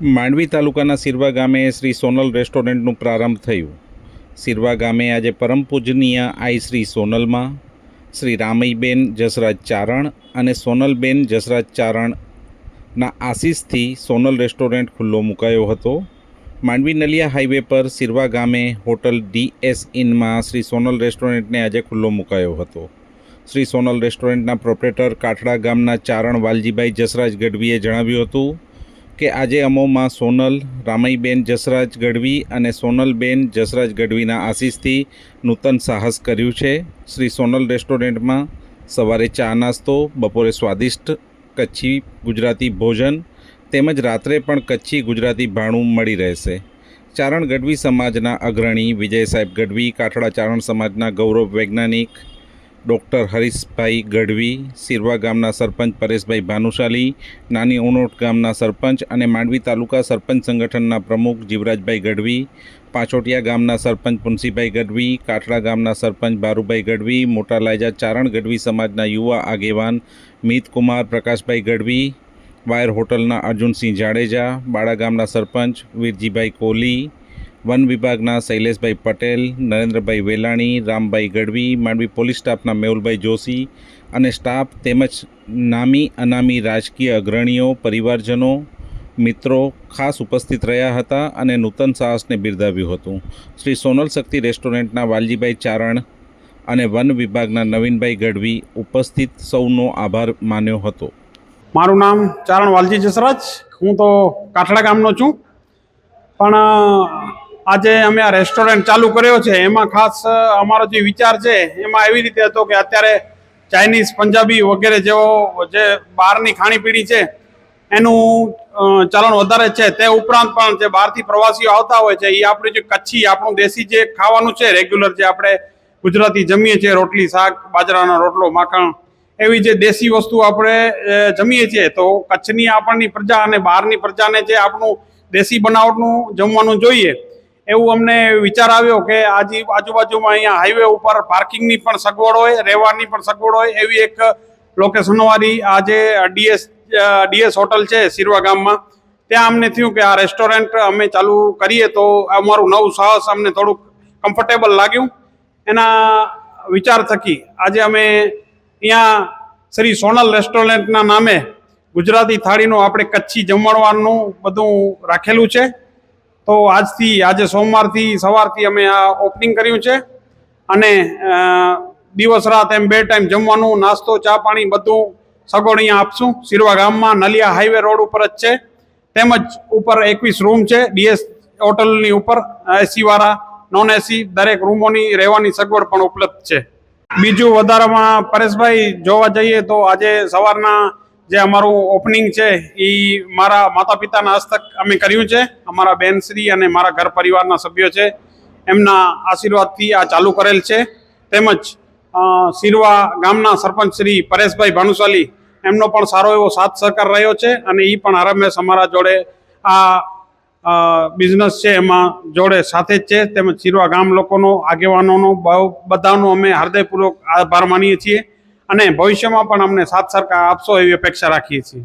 માંડવી તાલુકાના સિરવા ગામે શ્રી સોનલ રેસ્ટોરન્ટનું પ્રારંભ થયું. સિરવા ગામે આજે પરમ પૂજનીય આઈ શ્રી સોનલમાં શ્રી રામઈબેન જસરાજ ચારણ અને સોનલબેન જસરાજ ચારણના આશીષથી સોનલ રેસ્ટોરન્ટ ખુલ્લો મુકાયો હતો. માંડવી નલિયા હાઈવે પર સિરવા ગામે હોટલ ડીએસ ઇનમાં શ્રી સોનલ રેસ્ટોરન્ટને આજે ખુલ્લો મુકાયો હતો. શ્રી સોનલ રેસ્ટોરન્ટના પ્રોપરેટર કાઠડા ગામના ચારણ વાલજીભાઈ જસરાજ ગઢવીએ જણાવ્યું હતું કે આજે અમોમાં સોનલ, રામઈબેન જસરાજ ગઢવી અને સોનલબેન જસરાજ ગઢવીના આશીષથી નૂતન સાહસ કર્યું છે. શ્રી સોનલ રેસ્ટોરન્ટમાં સવારે ચા નાસ્તો, બપોરે સ્વાદિષ્ટ કચ્છી ગુજરાતી ભોજન તેમજ રાત્રે પણ કચ્છી ગુજરાતી ભાણું મળી રહેશે. ચારણ ગઢવી સમાજના અગ્રણી વિજય સાહેબ ગઢવી કાઠડા ચારણ સમાજના ગૌરવ વૈજ્ઞાનિક ડૉક્ટર હરીશભાઈ ગઢવી, સિરવા ગામના સરપંચ પરેશભાઈ ભાનુશાલી, નાની ઉનોટ ગામના સરપંચ અને માંડવી તાલુકા સરપંચ સંગઠનના પ્રમુખ જીવરાજભાઈ ગઢવી, પાછોટિયા ગામના સરપંચ પુનસીભાઈ ગઢવી કાઠડા ગામના સરપંચ બારુભાઈ ગઢવી, મોટા લાયજા ચારણ ગઢવી સમાજના યુવા આગેવાન મિતકુમાર પ્રકાશભાઈ ગઢવી, વાયર હોટલના અર્જુનસિંહ જાડેજા, બાળા ગામના સરપંચ વીરજીભાઈ કોહલી વન વિભાગના શૈલેષભાઈ પટેલ, નરેન્દ્રભાઈ વેલાણી, રામભાઈ ગઢવી, માંડવી પોલીસ સ્ટાફના મેહુલભાઈ જોશી અને સ્ટાફ તેમજ નામી અનામી રાજકીય અગ્રણીઓ, પરિવારજનો, મિત્રો ખાસ ઉપસ્થિત રહ્યા હતા અને નૂતન સાહસને બિરદાવ્યું હતું. શ્રી સોનલ શક્તિ રેસ્ટોરન્ટના વાલજીભાઈ ચારણ અને વન વિભાગના નવીનભાઈ ગઢવી ઉપસ્થિત સૌનો આભાર માન્યો હતો. મારું નામ ચારણ વાલજી જસરાજ. હું તો કાઠડા ગામનો છું. પણ આજે અમે આ રેસ્ટોરન્ટ ચાલુ કર્યો છે. એમાં ખાસ અમારો જે વિચાર છે, એમાં એવી રીતે હતો કે અત્યારે ચાઇનીઝ પંજાબી વગેરે જેવો જે બહારની ખાણીપીણી છે, એનું ચલણ વધારે છે. તે ઉપરાંત પણ જે બહારથી પ્રવાસીઓ આવતા હોય છે એ આપણું જે કચ્છી, આપણું દેશી જે ખાવાનું છે રેગ્યુલર જે આપણે ગુજરાતી જમીએ છીએ, રોટલી, શાક, બાજરાનો રોટલો, માખણ, એવી જે દેશી વસ્તુ આપણે જમીએ છીએ, તો કચ્છની આપણની પ્રજા અને બહારની પ્રજાને જે આપણું દેશી બનાવટનું જમવાનું જોઈએ એવું અમને વિચાર આવ્યો કે આજી આજુબાજુમાં અહીંયા હાઈવે ઉપર પાર્કિંગની પણ સગવડ હોય, રહેવાની પણ સગવડ હોય, એવી એક લોકેશનવાળી આ જે ડીએસ ડીએસ હોટલ છે સિરવા ગામમાં. ત્યાં અમને થયું કે આ રેસ્ટોરન્ટ અમે ચાલુ કરીએ તો અમારું નવું સાહસ અમને થોડુંક કમ્ફર્ટેબલ લાગ્યું. એના વિચાર થકી આજે અમે અહીંયા શ્રી સોનલ રેસ્ટોરન્ટના નામે ગુજરાતી થાળીનું આપણે કચ્છી જમણવાનું બધું રાખેલું છે. તો આજથી, આજે સોમવારથી, સવારથી અમે આ ઓપનિંગ કર્યું છે. અને દિવસ રાત એમ બે ટાઈમ જમવાનું, નાસ્તો, ચા પાણી બધું સગવડ અહીંયા આપશું. સિરવા ગામમાં નલિયા હાઈવે રોડ ઉપર જ છે. તેમજ ઉપર એકવીસ રૂમ છે ડીએસ હોટલની ઉપર એસીવાળા નોન એસી દરેક રૂમોની રહેવાની સગવડ પણ ઉપલબ્ધ છે. બીજું વધારામાં પરેશભાઈ જોવા જઈએ તો આજે સવારના જે અમારું ઓપનિંગ છે, એ મારા માતા પિતાના હસ્તક અમે કર્યું છે. અમારા બેનશ્રી અને મારા ઘર પરિવારના સભ્યો છે. એમના આશીર્વાદથી આ ચાલુ કરેલ છે. તેમજ સિરવા ગામના સરપંચ શ્રી પરેશભાઈ ભાનુશાલી, એમનો પણ સારો એવો સાથ સહકાર રહ્યો છે અને એ પણ હરમેશ અમારા જોડે આ બિઝનેસ છે એમાં જોડે સાથે જ છે. તેમજ સિરવા ગામ લોકોનો, આગેવાનોનો બહુ બધાનો અમે હૃદયપૂર્વક આભાર માનીએ છીએ. અને ભવિષ્યમાં પણ અમને સાથ સરકાર આપશો એવી અપેક્ષા રાખીએ છીએ.